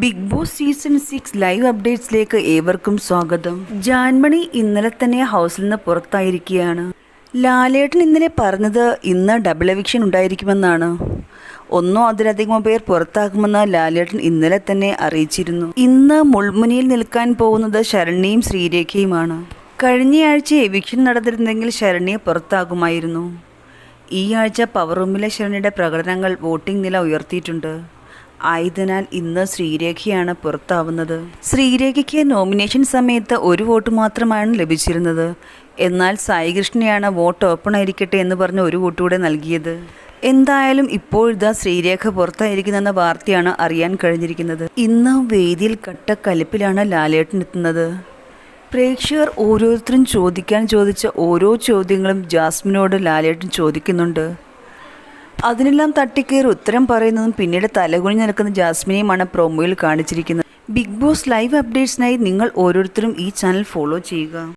Big Boss season six live അപ്ഡേറ്റ്സിലേക്ക് ഏവർക്കും സ്വാഗതം. ജാൻമണി ഇന്നലെ തന്നെ ഹൗസിൽ നിന്ന് പുറത്തായിരിക്കുകയാണ്. ലാലേട്ടൻ ഇന്നലെ പറഞ്ഞത് ഇന്ന് ഡബിൾ എവിക്ഷൻ ഉണ്ടായിരിക്കുമെന്നാണ്. ഒന്നോ അതിലധികമോ പേർ പുറത്താക്കുമെന്ന് ലാലേട്ടൻ ഇന്നലെ തന്നെ അറിയിച്ചിരുന്നു. ഇന്ന് മുൾമുനിയിൽ നിൽക്കാൻ പോകുന്നത് ശരണ്യയും ശ്രീരേഖയുമാണ്. കഴിഞ്ഞയാഴ്ച എവിക്ഷൻ നടന്നിരുന്നെങ്കിൽ ശരണ്യെ പുറത്താകുമായിരുന്നു. ഈ ആഴ്ച പവർ റൂമിലെ ശരണ്യയുടെ പ്രകടനങ്ങൾ വോട്ടിംഗ് നില ഉയർത്തിയിട്ടുണ്ട്. ആയതിനാൽ ഇന്ന് ശ്രീരേഖയാണ് പുറത്താവുന്നത്. ശ്രീരേഖയ്ക്ക് നോമിനേഷൻ സമയത്ത് ഒരു വോട്ട് മാത്രമാണ് ലഭിച്ചിരുന്നത്. എന്നാൽ സായികൃഷ്ണയാണ് വോട്ട് ഓപ്പൺ ആയിരിക്കട്ടെ എന്ന് പറഞ്ഞ് ഒരു വോട്ട് കൂടെ നൽകിയത്. എന്തായാലും ഇപ്പോഴിതാ ശ്രീരേഖ പുറത്തായിരിക്കുന്നെന്ന വാർത്തയാണ് അറിയാൻ കഴിഞ്ഞിരിക്കുന്നത്. ഇന്ന് വേദിയിൽ കട്ട കലിപ്പിലാണ് ലാലേട്ടൻ എത്തുന്നത്. പ്രേക്ഷകർ ഓരോരുത്തരും ചോദിക്കാൻ ചോദിച്ച ഓരോ ചോദ്യങ്ങളും ജാസ്മിനോട് ലാലേട്ടൻ ചോദിക്കുന്നുണ്ട്. അതിനെല്ലാം തട്ടിക്കേറി ഉത്തരം പറയുന്നതും പിന്നീട് തലകുനിഞ്ഞ് നിൽക്കുന്ന ജാസ്മിനെയുമാണ് പ്രൊമോയിൽ കാണിച്ചിരിക്കുന്നത്. ബിഗ് ബോസ് ലൈവ് അപ്ഡേറ്റ്സിനായി നിങ്ങൾ ഓരോരുത്തരും ഈ ചാനൽ ഫോളോ ചെയ്യുക.